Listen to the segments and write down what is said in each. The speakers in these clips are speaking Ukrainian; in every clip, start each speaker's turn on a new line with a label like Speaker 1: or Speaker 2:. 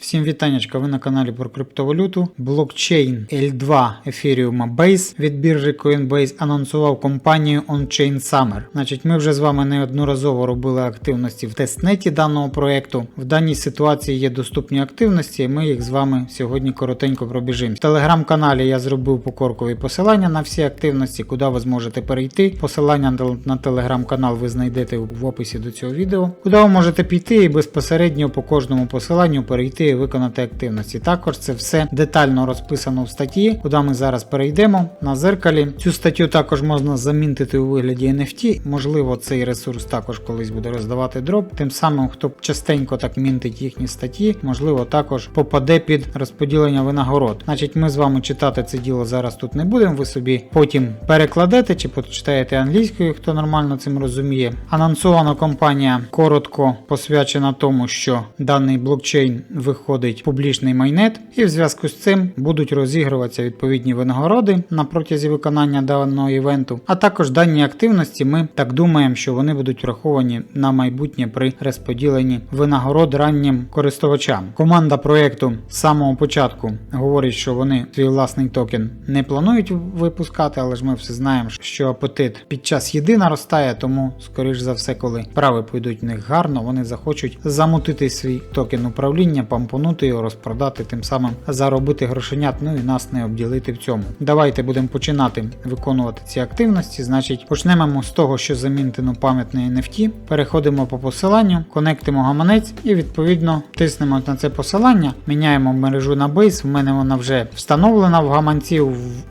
Speaker 1: Всім вітаннячка, ви на каналі про криптовалюту. Блокчейн L2 Ethereum Base від біржі Coinbase анонсував компанію OnChain Summer. Значить, ми вже з вами неодноразово робили активності в тестнеті даного проекту. В даній ситуації є доступні активності, і ми їх з вами сьогодні коротенько пробіжимо. В телеграм-каналі я зробив покоркові посилання на всі активності, куди ви зможете перейти. Посилання на- на телеграм-канал ви знайдете в описі до цього відео, куди ви можете піти і безпосередньо по кожному посиланню перейти виконати активності. Також це все детально розписано в статті, куди ми зараз перейдемо на зеркалі. Цю статтю також можна замінтити у вигляді NFT. Можливо, цей ресурс також колись буде роздавати дроп. Тим самим, хто частенько так мінтить їхні статті, можливо, також попаде під розподілення винагород. Значить, ми з вами читати це діло зараз тут не будемо. Ви собі потім перекладете чи почитаєте англійською, хто нормально цим розуміє. Анонсована компанія коротко посвячена тому, що даний блокчейн виходить в публічний майнет, і в зв'язку з цим будуть розігруватися відповідні винагороди на протязі виконання даного івенту. А також дані активності ми так думаємо, що вони будуть враховані на майбутнє при розподіленні винагород раннім користувачам. Команда проекту з самого початку говорить, що вони свій власний токен не планують випускати, але ж ми все знаємо, що апетит під час їди наростає, тому, скоріш за все, коли справи пойдуть в них гарно, вони захочуть замутити свій токен управління, пампонути його, розпродати, тим самим заробити грошенят, ну і нас не обділити в цьому. Давайте будемо починати виконувати ці активності. Значить, почнемо з того, що замінтено пам'ятний NFT, переходимо по посиланню, конектимо гаманець і відповідно тиснемо на це посилання, міняємо мережу на бейс. В мене вона вже встановлена в гаманці.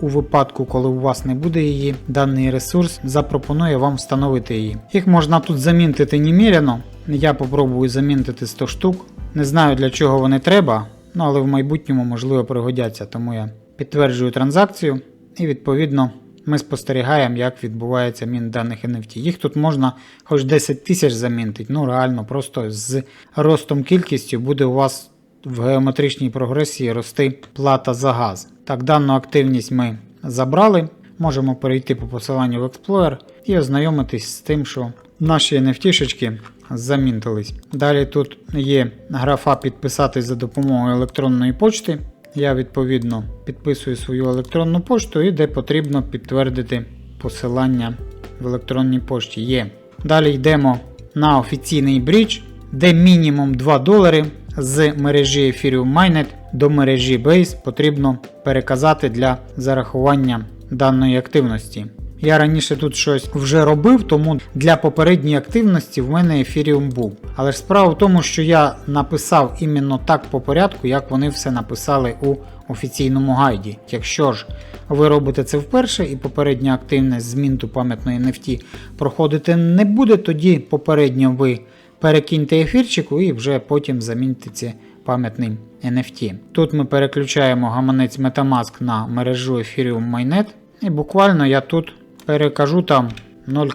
Speaker 1: У випадку, коли у вас не буде її, даний ресурс запропонує вам встановити її. Їх можна тут замінтити неміряно. Я попробую замінтити 100 штук. Не знаю для чого вони треба, ну але в майбутньому можливо пригодяться, тому я підтверджую транзакцію і відповідно ми спостерігаємо, як відбувається мін даних NFT. Їх тут можна хоч 10 тисяч замінтити, ну реально, просто з ростом кількістю буде у вас в геометричній прогресії рости плата за газ. Так, дану активність ми забрали. Можемо перейти по посиланню в Explorer і ознайомитись з тим, що наші NFT-шечки замінтились. Далі тут є графа підписатись за допомогою електронної почти. Я відповідно підписую свою електронну пошту і де потрібно підтвердити посилання в електронній пошті. Є. Далі йдемо на офіційний брідж, де мінімум 2 долари з мережі Ethereum Mainnet до мережі Base потрібно переказати для зарахування даної активності. Я раніше тут щось вже робив, тому для попередньої активності в мене Ethereum був. Але ж справа в тому, що я написав іменно так по порядку, як вони все написали у офіційному гайді. Якщо ж ви робите це вперше і попередня активність змінту пам'ятної NFT проходити не буде, тоді попередньо ви перекиньте ефірчику і вже потім заміньте це пам'ятний NFT. Тут ми переключаємо гаманець Metamask на мережу Ethereum Mainnet. І буквально я тут перекажу там 0.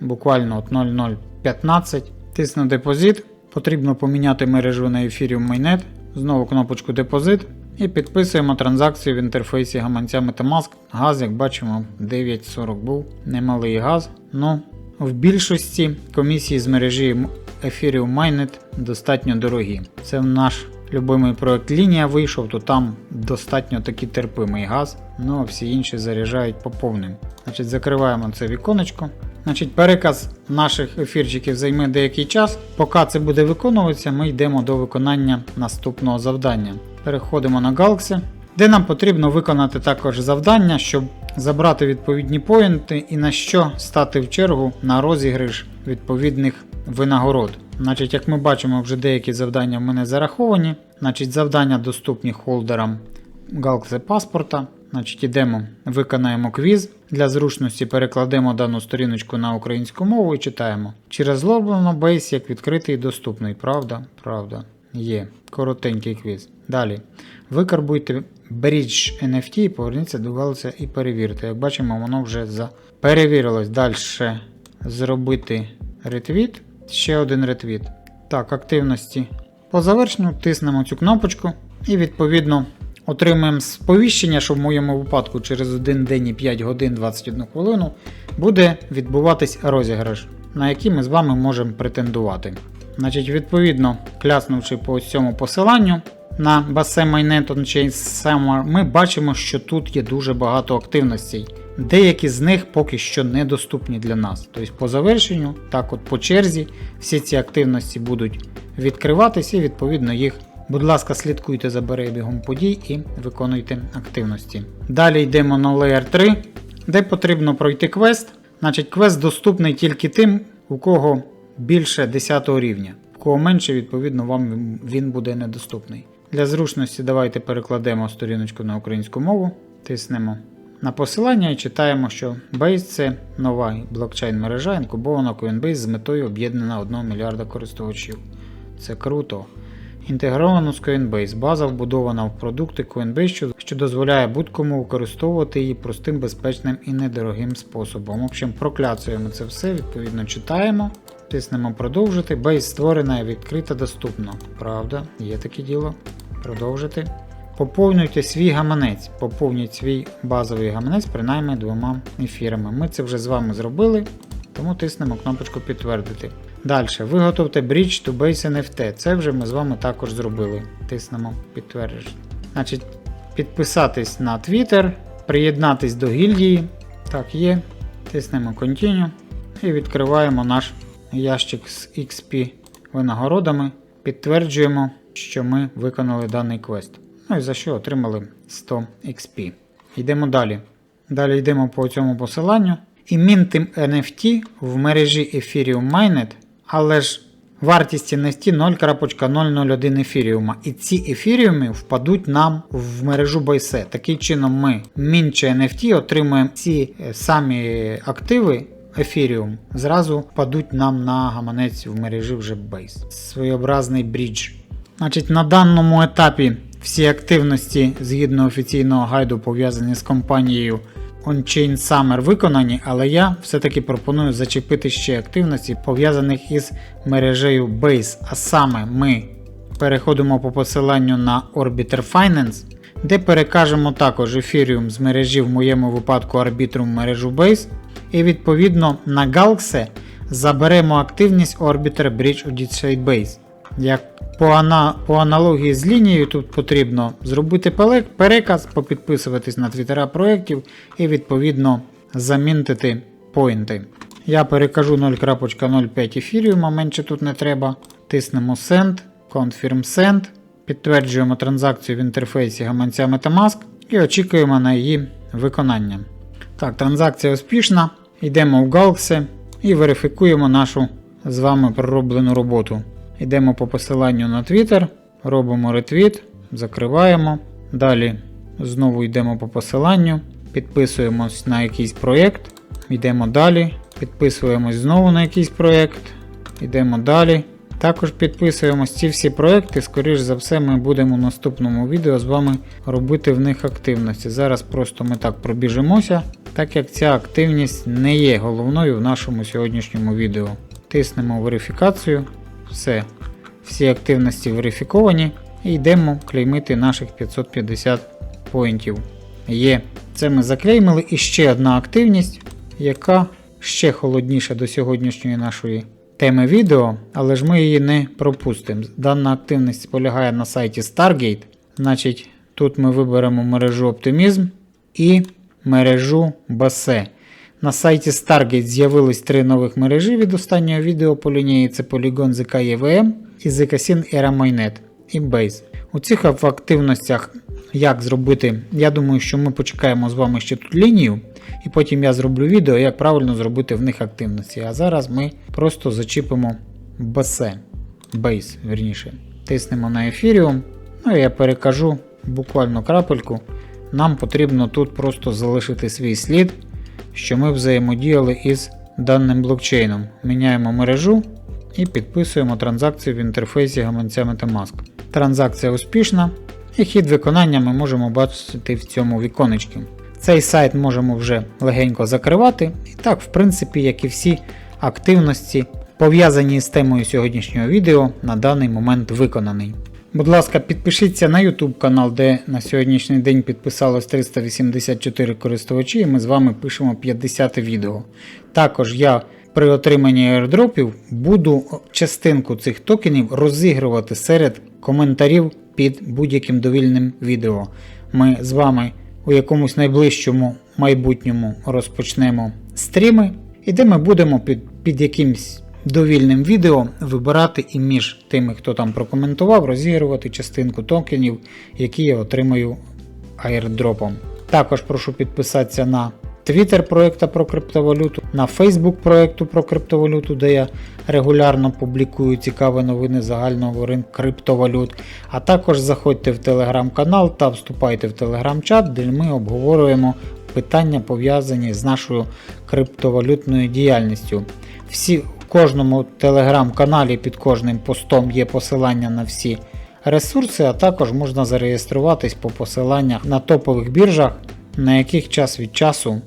Speaker 1: буквально от 0,015. Тисну депозит. Потрібно поміняти мережу на Ethereum Mainnet. Знову кнопочку депозит. І підписуємо транзакцію в інтерфейсі гаманця Metamask. Газ, як бачимо, 9,40 був. Немалий газ. Ну, в більшості комісії з мережі Ethereum Mainnet достатньо дорогі. Це наш любимий проект лінія вийшов, то там достатньо таки терпимий газ, ну а всі інші заряджають по повним. Значить, закриваємо це віконечко. Значить, переказ наших ефірчиків займе деякий час. Поки це буде виконуватися, ми йдемо до виконання наступного завдання. Переходимо на Galaxy, де нам потрібно виконати також завдання, щоб забрати відповідні поінти і на що стати в чергу на розіграш відповідних винагород. Значить, як ми бачимо, вже деякі завдання в мене зараховані. Значить, завдання доступні холдерам Galaxy паспорта. Значить, ідемо, виконаємо квіз. Для зручності перекладемо дану сторіночку на українську мову і читаємо. Чи розроблено бейс як відкритий і доступний? Правда? Правда. Є. Коротенький квіз. Далі. Викарбуйте Bridge NFT і поверніться до Galaxy і перевірте. Як бачимо, воно вже за... перевірилось. Далі зробити ретвіт. Ще один ретвіт. Так, активності. По завершенню тиснемо цю кнопочку і відповідно отримаємо сповіщення, що в моєму випадку через 1 день і 5 годин 21 хвилину буде відбуватись розіграш, на який ми з вами можемо претендувати. Значить, відповідно, кляснувши по цьому посиланню на Basse Mainnet on-chain Summer, ми бачимо, що тут є дуже багато активностей. Деякі з них поки що недоступні для нас. Тобто по завершенню, так от по черзі, всі ці активності будуть відкриватися і відповідно їх. Будь ласка, слідкуйте за перебігом подій і виконуйте активності. Далі йдемо на Layer 3, де потрібно пройти квест. Значить, квест доступний тільки тим, у кого більше 10 рівня. У кого менше, відповідно, вам він буде недоступний. Для зручності давайте перекладемо сторіночку на українську мову, тиснемо на посилання читаємо, що Base це нова блокчейн мережа, інкубована Coinbase з метою об'єднання 1 мільярда користувачів. Це круто. Інтегровано з Coinbase. База вбудована в продукти Coinbase, що дозволяє будь-кому використовувати її простим, безпечним і недорогим способом. В общем, прокляцуємо це все, відповідно читаємо. Тиснемо продовжити. Base створена і відкрита доступно. Правда, є таке діло. Продовжити. Поповнюйте свій гаманець. Поповніть свій базовий гаманець принаймні двома ефірами. Ми це вже з вами зробили, тому тиснемо кнопочку підтвердити. Далі, виготовте Bridge to Base NFT. Це вже ми з вами також зробили. Тиснемо підтвердження. Значить, підписатись на Twitter, приєднатись до гільдії. Так, є. Тиснемо Continue і відкриваємо наш ящик з XP винагородами. Підтверджуємо, що ми виконали даний квест. Ну і за що отримали 100 XP. Йдемо далі. Далі йдемо по цьому посиланню. І мінтим NFT в мережі Ethereum Mainnet, але ж вартість NFT 0.001 ефіріума. І ці ефіріуми впадуть нам в мережу Байсе. Таким чином, ми, мінче NFT, отримуємо ці е, самі активи. Ефіріум зразу падуть нам на гаманець в мережі вже Base. Своєобразний брідж. Значить, на даному етапі всі активності згідно офіційного гайду пов'язані з компанією On-Chain Summer виконані, але я все-таки пропоную зачепити ще активності, пов'язаних із мережею Base. А саме ми переходимо по посиланню на Orbiter Finance, де перекажемо також ефіріум з мережі, в моєму випадку Arbitrum мережу Base. І відповідно на Galxe заберемо активність Orbiter Bridge Audit Base. Як по, ана, по аналогії з лінією тут потрібно зробити переказ, попідписуватись на твіттера проєктів і відповідно замінтити поінти. Я перекажу 0.05 ефіріума, менше тут не треба. Тиснемо Send, Confirm Send, підтверджуємо транзакцію в інтерфейсі гаманця Metamask і очікуємо на її виконання. Так, транзакція успішна. Йдемо в Galxe і верифікуємо нашу з вами пророблену роботу. Йдемо по посиланню на Twitter, робимо ретвіт, закриваємо. Далі знову йдемо по посиланню, підписуємось на якийсь проєкт, йдемо далі, підписуємось знову на якийсь проєкт, йдемо далі. Також підписуємось ці всі проекти, скоріш за все, ми будемо в наступному відео з вами робити в них активності. Зараз просто ми так пробіжимося, так як ця активність не є головною в нашому сьогоднішньому відео. Тиснемо верифікацію. Все. Всі активності верифіковані. І йдемо клеймити наших 550 поінтів. Є. Це ми заклеймили. І ще одна активність, яка ще холодніша до сьогоднішньої нашої теми відео, але ж ми її не пропустимо. Дана активність полягає на сайті Stargate. Значить, тут ми виберемо мережу Optimism і мережу Basse. На сайті Stargate з'явились три нових мережі від останнього відео по лінії це Polygon ZK EVM і ZK Era Mainnet і Base. У цих активностях як зробити, я думаю, що ми почекаємо з вами ще тут лінію, і потім я зроблю відео, як правильно зробити в них активності. А зараз ми просто зачіпимо Base, Base, верніше. Тиснемо на Ethereum. Ну і я перекажу буквально крапельку. Нам потрібно тут просто залишити свій слід що ми взаємодіяли із даним блокчейном. Міняємо мережу і підписуємо транзакцію в інтерфейсі гаманця Metamask. Транзакція успішна, і хід виконання ми можемо бачити в цьому віконечці. Цей сайт можемо вже легенько закривати. І так, в принципі, як і всі активності, пов'язані з темою сьогоднішнього відео, на даний момент виконаний. Будь ласка, підпишіться на YouTube канал, де на сьогоднішній день підписалось 384 користувачі, і ми з вами пишемо 50 відео. Також я при отриманні airdropів буду частинку цих токенів розігрувати серед коментарів під будь-яким довільним відео. Ми з вами у якомусь найближчому майбутньому розпочнемо стріми, і де ми будемо під, під якимсь довільним відео вибирати і між тими, хто там прокоментував, розігрувати частинку токенів, які я отримаю аірдропом. Також прошу підписатися на Twitter проекта про криптовалюту, на Facebook проекту про криптовалюту, де я регулярно публікую цікаві новини загального ринку криптовалют. А також заходьте в телеграм-канал та вступайте в телеграм-чат, де ми обговорюємо питання пов'язані з нашою криптовалютною діяльністю. Всі, кожному телеграм-каналі під кожним постом є посилання на всі ресурси, а також можна зареєструватись по посиланнях на топових біржах, на яких час від часу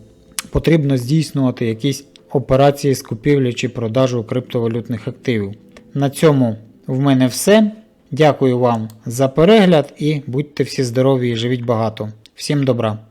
Speaker 1: потрібно здійснювати якісь операції з купівлі чи продажу криптовалютних активів. На цьому в мене все. Дякую вам за перегляд і будьте всі здорові і живіть багато. Всім добра!